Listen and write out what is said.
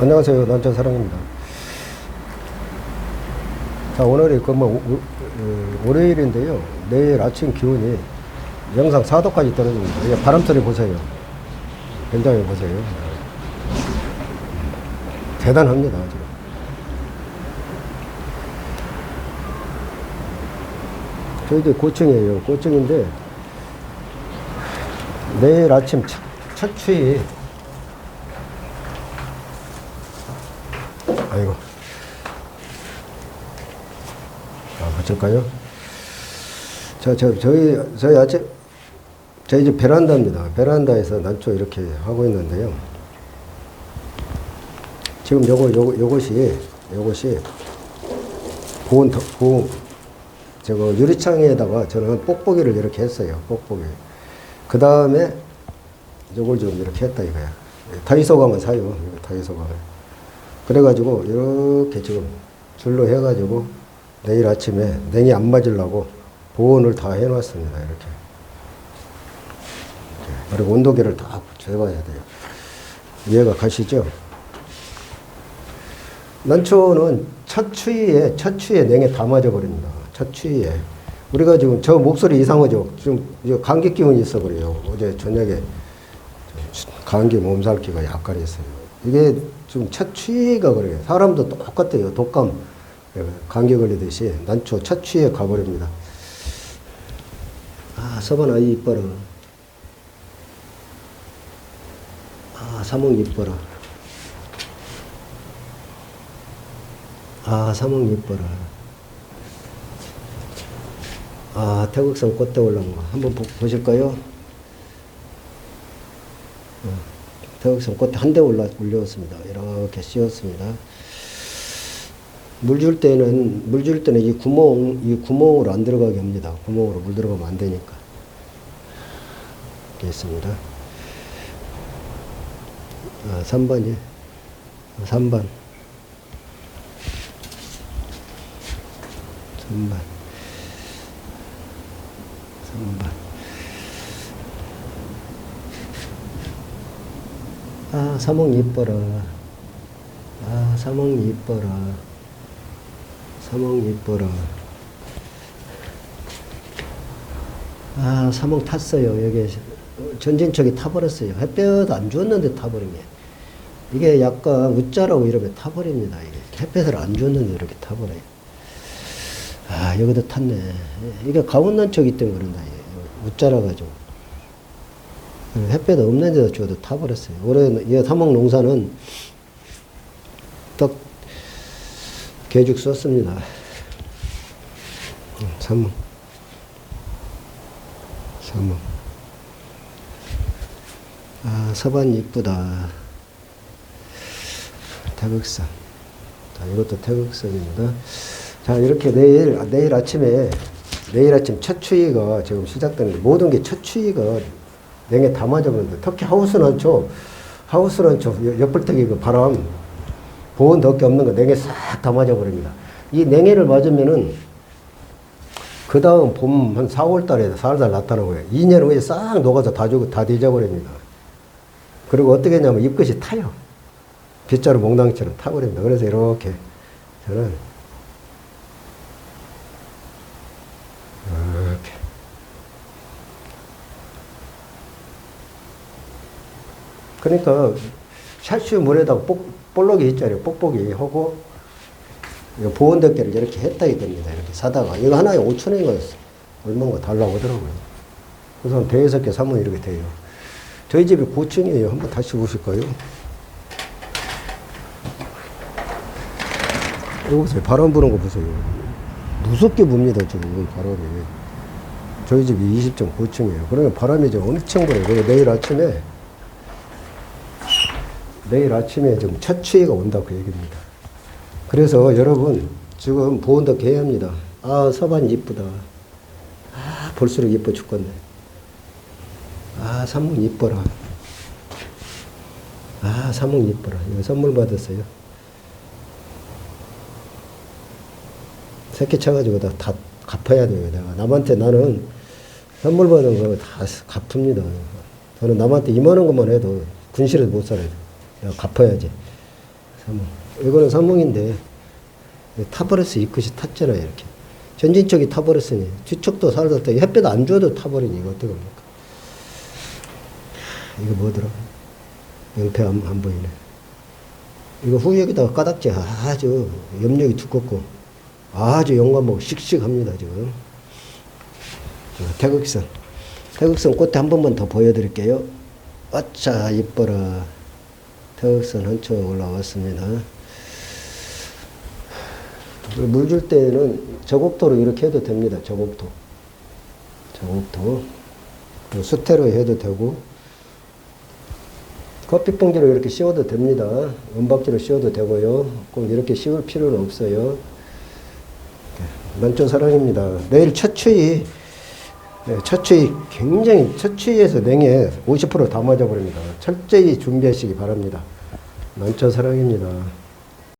안녕하세요. 난전 사랑입니다. 자, 오늘이 그뭐 월요일인데요. 내일 아침 기온이 영상 4도까지 떨어집니다. 이게 바람 소리 보세요. 굉장히 보세요. 대단합니다. 지금. 저희들 고층이에요. 고층인데 내일 아침 첫, 첫 추위 아이고. 아, 어쩔까요? 자, 저, 저희, 저희 아침, 저희 집 베란다입니다. 베란다에서 난초 이렇게 하고 있는데요. 지금 요거, 요거, 요것이, 요것이, 보온, 더- 보온, 저거 유리창에다가 저는 뽁뽁이를 이렇게 했어요. 뽁뽁이. 그 다음에 요걸 좀 이렇게 했다 이거야. 다이소 가면 사요. 이거 다이소 가면. 그래가지고 이렇게 지금 줄로 해가지고 내일 아침에 냉이 안 맞으려고 보온을 다 해놨습니다. 이렇게. 그리고 온도계를 다 재봐야 돼요. 이해가 가시죠? 난초는 첫 추위에 첫 추위에 냉에 다 맞아버립니다. 첫 추위에 우리가 지금 저 목소리 이상하죠. 지금 감기 기운이 있어 그래요. 어제 저녁에 감기 몸살기가 약간 있어요. 이게 좀첫 추위가 그래요. 사람도 똑같아요. 독감, 예, 감기 걸리듯이 난초 첫 추위에 가버립니다. 아, 서반 아이 이뻐라. 아, 사몽 이뻐라. 아, 사몽 이뻐라. 아, 태국산 꽃대 올라온 거. 한번 보, 보실까요? 어, 태국산 꽃대 한 대 올라, 올려왔습니다. 이렇게 씌웠습니다. 물 줄 때는, 물 줄 때는 이 구멍, 이 구멍으로 안 들어가게 합니다. 구멍으로 물 들어가면 안 되니까. 있습니다. 아, 3번이. 3번. 3번. 3번. 아, 사몽 이뻐라. 아, 사몽 이뻐라. 사몽 이뻐라. 아, 사몽 탔어요. 여기 전진척이 타버렸어요. 햇볕 안 줬는데 타버린 게. 이게 약간 웃자라고 이러면 타버립니다. 이게 햇볕을 안 줬는데 이렇게 타버려요. 아, 여기도 탔네. 이게 가운난척이 때문에 그런다. 웃자라 가지고. 햇볕 없는 데다 줘도 타버렸어요. 올해 이 사목 농사는 떡 개죽 썼습니다. 음, 삼목. 삼목. 아, 서반 이쁘다. 태극산. 자, 이것도 태극산입니다. 자, 이렇게 내일, 아, 내일 아침에, 내일 아침 첫 추위가 지금 시작되는데, 모든 게 첫 추위가 냉에 다 맞아버린다. 특히 하우스 난초, 하우스 난초, 옆불떡이 그 바람, 보온 덕게 없는 거 냉에 싹다 맞아버립니다. 이 냉해를 맞으면은, 그 다음 봄 한 4월 달에 살살 나타나는 거예요. 2년 후에 싹 녹아서 다 죽고 다 뒤져버립니다. 그리고 어떻게 했냐면 잎끝이 타요. 빗자루 몽당처럼 타버립니다. 그래서 이렇게 저는 이렇게 그러니까 샤슈 물에다가 뽁, 볼록이 있잖아요. 뽁뽁이 하고 보온덮개를 이렇게 했다 이겁니다. 이렇게 사다가 이거 하나에 5천 원이었어. 얼마인가 달라고 하더라고요. 그래서 대여섯 개 사면 이렇게 돼요. 저희 집이 고층이에요. 한번 다시 보실까요? 이거 보세요. 바람 부는 거 보세요. 무섭게 붑니다, 지금 바람이. 저희 집이 20.9층이에요. 그러면 바람이 이제 엄청 불어요. 내일 아침에, 내일 아침에 지금 첫 추위가 온다 그 얘기입니다. 그래서 여러분, 지금 보온도 해야 합니다. 아, 서반 이쁘다. 아, 볼수록 이뻐 죽겠네. 아, 삼문 이뻐라. 아, 삼문 이뻐라. 이거 선물 받았어요. 새끼 쳐가지고 다, 다 갚아야 돼요. 내가 남한테 나는 선물 받은 거 다 갚습니다. 저는 남한테 이만한 것만 해도 군실에서 못 살아요. 갚아야지. 서문. 이거는 서문인데 타버렸어. 이 끝이 탔잖아요. 이렇게. 전진 쪽이 타버렸으니 뒤쪽도 살았다. 햇볕 안 줘도 타버리니 이거 어떻게 합니까? 이거 뭐더라? 영패 안, 안 보이네. 이거 후역에다가 까닥지 아주 염력이 두껍고 아주 용감하고 씩씩합니다 지금. 자, 태극선. 태극선 꽃에 한 번만 더 보여드릴게요. 아차 이뻐라. 태극선 한쪽 올라왔습니다. 물 줄 때는 저곡토로 이렇게 해도 됩니다. 저곡토. 그리고 수태로 해도 되고 커피 봉지로 이렇게 씌워도 됩니다. 은박지로 씌워도 되고요. 꼭 이렇게 씌울 필요는 없어요. 만초 사랑입니다. 내일 첫 추위, 네, 첫 추위 굉장히 첫 추위에서 냉해 50%다 맞아버립니다. 철저히 준비하시기 바랍니다. 만초 사랑입니다.